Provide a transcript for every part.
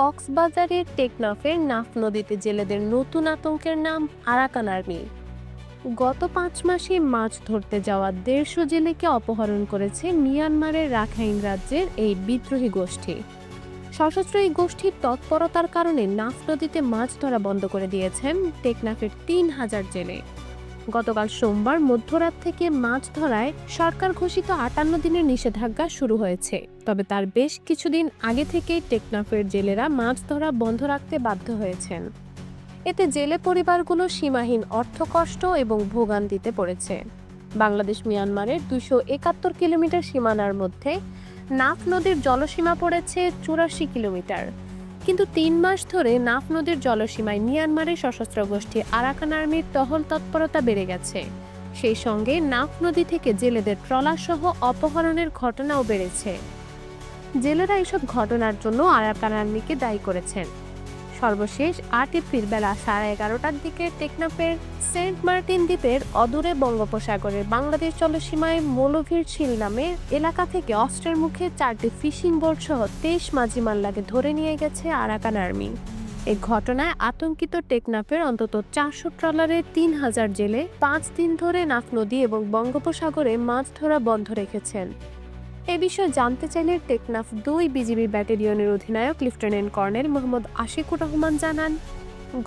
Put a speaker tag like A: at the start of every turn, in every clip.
A: কক্সবাজারের টেকনাফের নাফ নদীতে জেলেদের নতুন আতঙ্কের নাম আরাকান আর্মি। গত পাঁচ মাসে মাছ ধরতে যাওয়া দেড়শো জেলেকে অপহরণ করেছে মিয়ানমারের রাখাইন রাজ্যের এই বিদ্রোহী গোষ্ঠী। সশস্ত্র এই গোষ্ঠীর তৎপরতার কারণে নাফ নদীতে মাছ ধরা বন্ধ করে দিয়েছেন টেকনাফের তিন হাজার জেলে। গতকাল সোমবার মধ্যরাত থেকে মাছ ধরায় সরকার ঘোষিত আটান্ন দিনের নিষেধাজ্ঞা শুরু হয়েছে। তবে তার বেশ কিছুদিন আগে থেকেই টেকনাফের জেলেরা মাছ ধরা বন্ধ রাখতে বাধ্য হয়েছেন। এতে জেলে পরিবারগুলো সীমাহীন অর্থকষ্ট এবং ভোগান্তিতে পড়েছে। বাংলাদেশ মিয়ানমারের দুশো একাত্তর কিলোমিটার সীমানার মধ্যে নাফ নদীর জলসীমা পড়েছে চুরাশি কিলোমিটার। কিন্তু তিন মাস ধরে নাফ নদীর জলসীমায় মিয়ানমারের সশস্ত্র গোষ্ঠী আরাকান আর্মির টহল তৎপরতা বেড়ে গেছে। সেই সঙ্গে নাফ নদী থেকে জেলেদের ট্রলার সহ অপহরণের ঘটনাও বেড়েছে। জেলেরা এসব ঘটনার জন্য আরাকান আর্মিকে দায়ী করেছেন। সর্বশেষ আট এপ্রিল বেলা সাড়ে এগারোটার দিকে টেকনাফের সেন্ট মার্টিন দ্বীপের অদূরে বঙ্গোপসাগরের বাংলাদেশ জলসীমায় মৌলভীর ছিল নামে এলাকা থেকে অস্ত্রের মুখে চারটি ফিশিং বোট সহ তেইশ মাঝি মাল্লাকে ধরে নিয়ে গেছে আরাকান আর্মি। এই ঘটনায় আতঙ্কিত টেকনাফের অন্তত চারশো ট্রলারে তিন হাজার জেলে পাঁচ দিন ধরে নাফ নদী এবং বঙ্গোপসাগরে মাছ ধরা বন্ধ রেখেছেন। এ বিষয়ে জানতে চাইলে টেকনাফ দুই বিজিবি ব্যাটালিয়নের অধিনায়ক লেফটেন্যান্ট কর্নেল মোহাম্মদ আশিকুর রহমান জানান,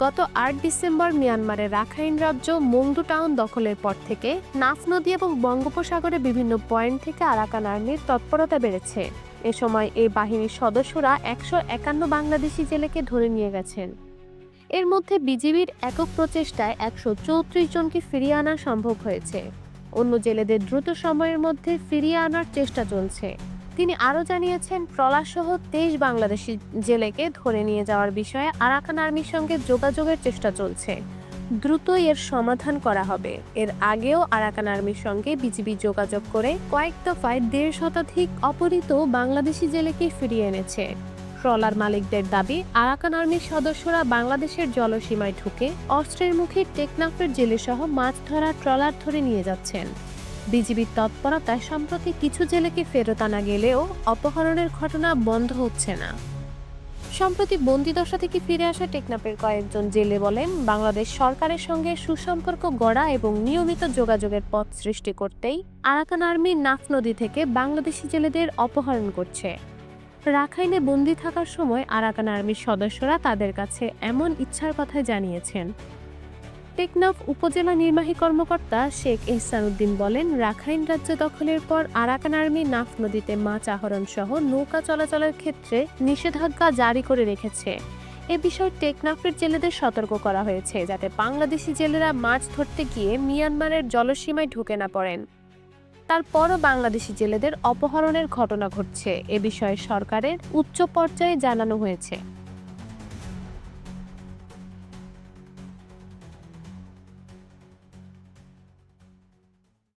A: গত আট ডিসেম্বর মিয়ানমারের রাখাইন রাজ্য মংদু টাউন দখলের পর থেকে নাফ নদী এবং বঙ্গোপসাগরে বিভিন্ন পয়েন্ট থেকে আরাকান আর্মির তৎপরতা বেড়েছে। এ সময় এই বাহিনীর সদস্যরা একশো একান্ন বাংলাদেশি জেলেকে ধরে নিয়ে গেছেন। এর মধ্যে বিজিবির একক প্রচেষ্টায় একশো চৌত্রিশ জনকে ফিরিয়ে আনা সম্ভব হয়েছে। অন্য জেলেদের দ্রুত সময়ের মধ্যে ফিরিয়ে আনার চেষ্টা চলছে। তিনি আরও জানিয়েছেন, ট্রলারসহ তেইশ বাংলাদেশি জেলেকে ধরে নিয়ে যাওয়ার বিষয়ে আরাকান আর্মির সঙ্গে যোগাযোগের চেষ্টা চলছে। দ্রুতই এর সমাধান করা হবে। এর আগেও আরাকান আর্মির সঙ্গে বিজিবি যোগাযোগ করে কয়েক দফায় দেড় শতাধিক অপহৃত বাংলাদেশি জেলেকে ফিরিয়ে এনেছে। ট্রলার মালিকদের দাবি, আরাকান আর্মির সদস্যরা বাংলাদেশের জলসীমায় ঢুকে অস্ত্রের মুখে টেকনাফের জেলেসহ মাছ ধরা ট্রলার ধরে নিয়ে যাচ্ছেন। বিজিবির তৎপরতায় সম্প্রতি কিছু জেলেকে ফেরত আনা গেলেও অপহরণের ঘটনা বন্ধ হচ্ছে না। সম্প্রতি বন্দিদশা থেকে ফিরে আসা টেকনাফের কয়েকজন জেলে বলেন, বাংলাদেশ সরকারের সঙ্গে সুসম্পর্ক গড়া এবং নিয়মিত যোগাযোগের পথ সৃষ্টি করতেই আরাকান আর্মি নাফ নদী থেকে বাংলাদেশি জেলেদের অপহরণ করছে। রাখাইনে বন্দি থাকার সময় আরাকান আর্মির সদস্যরা তাদের কাছে এমন ইচ্ছার কথা জানিয়েছেন। টেকনাফ উপজেলা নির্বাহী কর্মকর্তা শেখ এহসানুদ্দিন বলেন, রাখাইন রাজ্য দখলের পর আরাকান আর্মি নাফ নদীতে মাছ আহরণ সহ নৌকা চলাচলের ক্ষেত্রে নিষেধাজ্ঞা জারি করে রেখেছে। এ বিষয়ে টেকনাফের জেলেদের সতর্ক করা হয়েছে, যাতে বাংলাদেশি জেলেরা মাছ ধরতে গিয়ে মিয়ানমারের জলসীমায় ঢুকে না পড়েন। তারপরও বাংলাদেশি জেলেদের অপহরণের ঘটনা ঘটছে। এ বিষয়ে সরকারের উচ্চ পর্যায়ে জানানো হয়েছে।